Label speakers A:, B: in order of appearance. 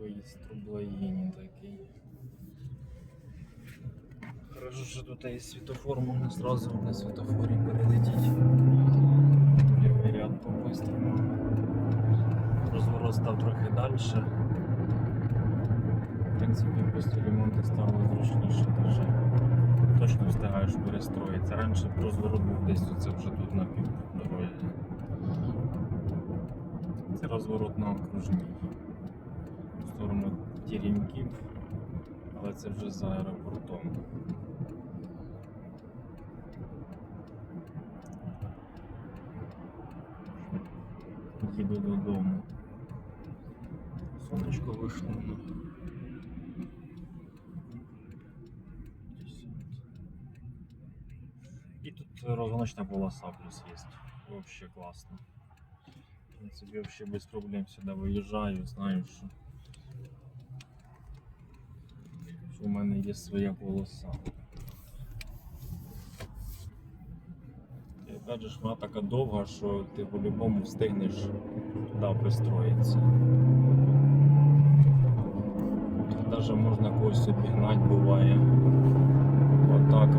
A: виїзд Трублаїні такий. Хорошо, що тут є світофор, можна зразу на світофорі перелетіти. Лівий ряд по-бистрому. Розворот став трохи далі. В принципі, після ремонту стало зручніше дуже. Точно встигаєш перестроїтися. Раніше розворот був десь це вже тут на пів дороги. Це розворот на окружній. Теремків, але це вже за аеропортом. Їду додому. Сонечко вийшло. на 10. І тут розгоночна полоса плюс є. Вообще класно. В принципі, вообще без проблем сюди виїжджаю, знаю, що, що у мене є своя полоса. І опять же вона така довга, що ти по-любому встигнеш туди пристроїтися. Навіть можна когось обігнати буває. Отак.